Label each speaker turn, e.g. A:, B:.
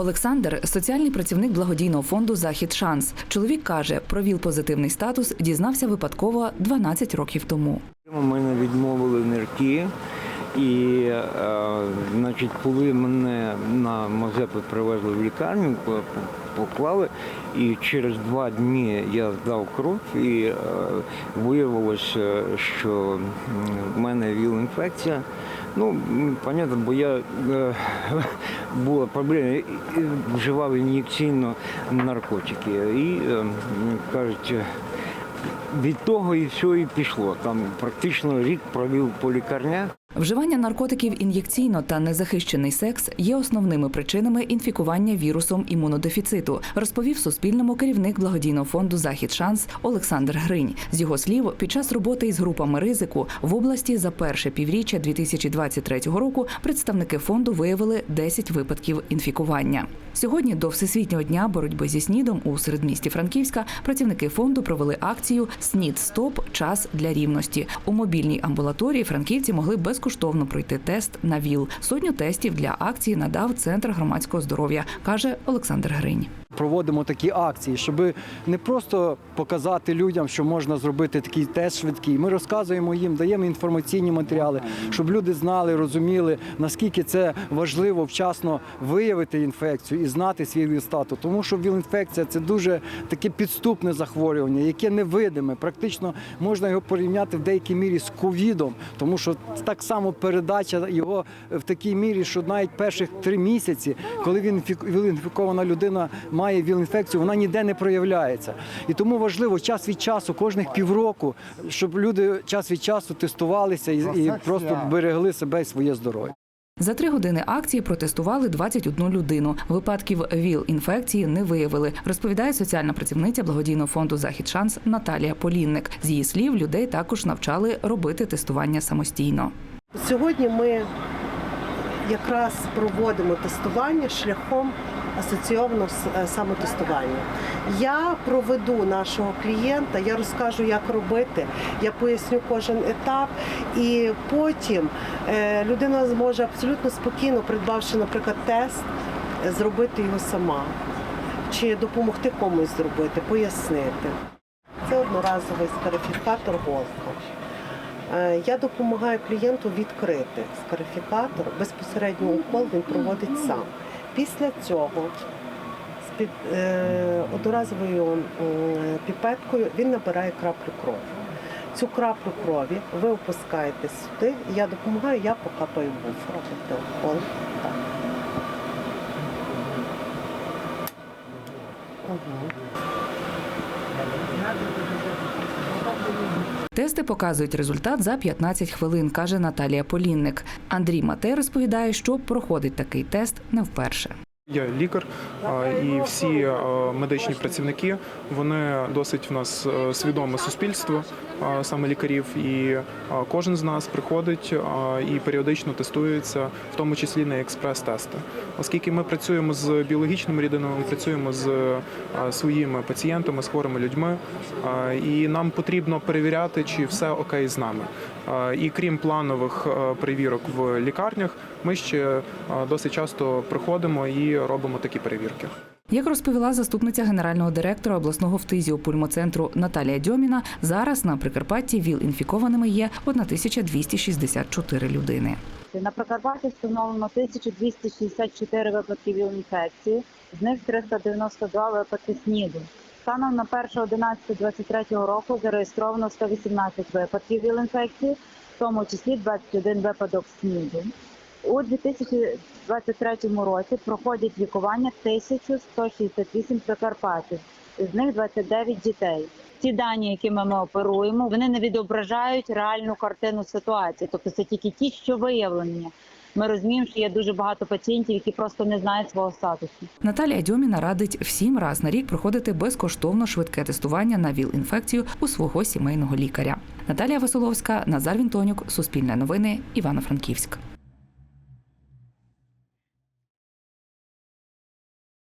A: Олександр соціальний працівник благодійного фонду Захід Шанс. Чоловік каже, про ВІЛ-позитивний статус дізнався випадково 12 років тому.
B: Мене відмовили нирки. І, е, значить, коли мене на Мазепи привезли в лікарню, по- по- поклали, і через два дні я здав кров, і е, виявилося, що в мене ВІЛ-інфекція. Ну, понятно, бо я е, була проблема, вживав ін'єкційно наркотики. І е, кажуть, від того і все і пішло. Там практично рік провів по лікарнях.
A: Вживання наркотиків ін'єкційно та незахищений секс є основними причинами інфікування вірусом імунодефіциту, розповів Суспільному керівник благодійного фонду Захід Шанс Олександр Гринь. З його слів, під час роботи із групами ризику в області за перше півріччя 2023 року представники фонду виявили 10 випадків інфікування. Сьогодні до всесвітнього дня боротьби зі снідом у середмісті Франківська працівники фонду провели акцію Снід Стоп час для рівності. У мобільній амбулаторії франківці могли безкоштовно пройти тест на ВІЛ. Сотню тестів для акції надав центр громадського здоров'я, каже Олександр Гринь.
C: Проводимо такі акції, щоб не просто показати людям, що можна зробити такий тест швидкий. Ми розказуємо їм, даємо інформаційні матеріали, щоб люди знали, розуміли, наскільки це важливо вчасно виявити інфекцію і знати свій віл-статус. Тому що віл-інфекція це дуже таке підступне захворювання, яке невидиме. Практично можна його порівняти в деякій мірі з ковідом, тому що так само передача його в такій мірі, що навіть перших три місяці, коли він інфік- віл-інфікована людина має віл-інфекцію, вона ніде не проявляється. І тому важливо час від часу, кожних півроку, щоб люди час від часу тестувалися і, і просто берегли себе і своє здоров'я.
A: За три години акції протестували 21 людину. Випадків ВІЛ-інфекції не виявили, розповідає соціальна працівниця благодійного фонду Захід Шанс Наталія Полінник. З її слів, людей також навчали робити тестування самостійно.
D: Сьогодні ми якраз проводимо тестування шляхом асоційованого е, самотестування. Я проведу нашого клієнта, я розкажу, як робити, я поясню кожен етап, і потім е, людина зможе абсолютно спокійно, придбавши, наприклад, тест, зробити його сама чи допомогти комусь зробити, пояснити. Це одноразовий скарифікатор голка. Е, Я допомагаю клієнту відкрити скарифікатор, безпосередньо укол він проводить сам. Після цього з під, е, одноразовою піпеткою він набирає краплю крові. Цю краплю крові ви опускаєте сюди, і я допомагаю, я покапаю буф, робите укол. Так. Угу.
A: Тести показують результат за 15 хвилин, каже Наталія Полінник. Андрій Матей розповідає, що проходить такий тест не вперше.
E: Я лікар, і всі медичні працівники вони досить в нас е, свідоме суспільство, саме лікарів. І кожен з нас приходить і періодично тестується, в тому числі на експрес-тести. Оскільки ми працюємо з біологічними рідинами, ми працюємо з своїми пацієнтами, з хворими людьми, і нам потрібно перевіряти, чи все окей з нами. І крім планових перевірок в лікарнях, ми ще досить часто приходимо і робимо такі перевірки.
A: Як розповіла заступниця генерального директора обласного фтизіопульмоцентру Наталія Дьоміна, зараз на Прикарпатті ВІЛ-інфікованими є 1264 людини.
F: На Прикарпатті встановлено 1264 випадки віл-інфекції, з них 392 випадки СНІДу. Станом на 1.11.23 року зареєстровано 118 випадків віл-інфекції, в тому числі 21 випадок СНІДу. У 2023 році проходять лікування 1168 прикарпатів, з них 29 дітей. Ті дані, якими ми оперуємо, вони не відображають реальну картину ситуації. Тобто це тільки ті, що виявлені. Ми розуміємо, що є дуже багато пацієнтів, які просто не знають свого статусу.
A: Наталія Дьоміна радить всім раз на рік проходити безкоштовно швидке тестування на ВІЛ-інфекцію у свого сімейного лікаря. Наталія Василовська, Назар Вінтонюк, Суспільне новини, Івано-Франківськ.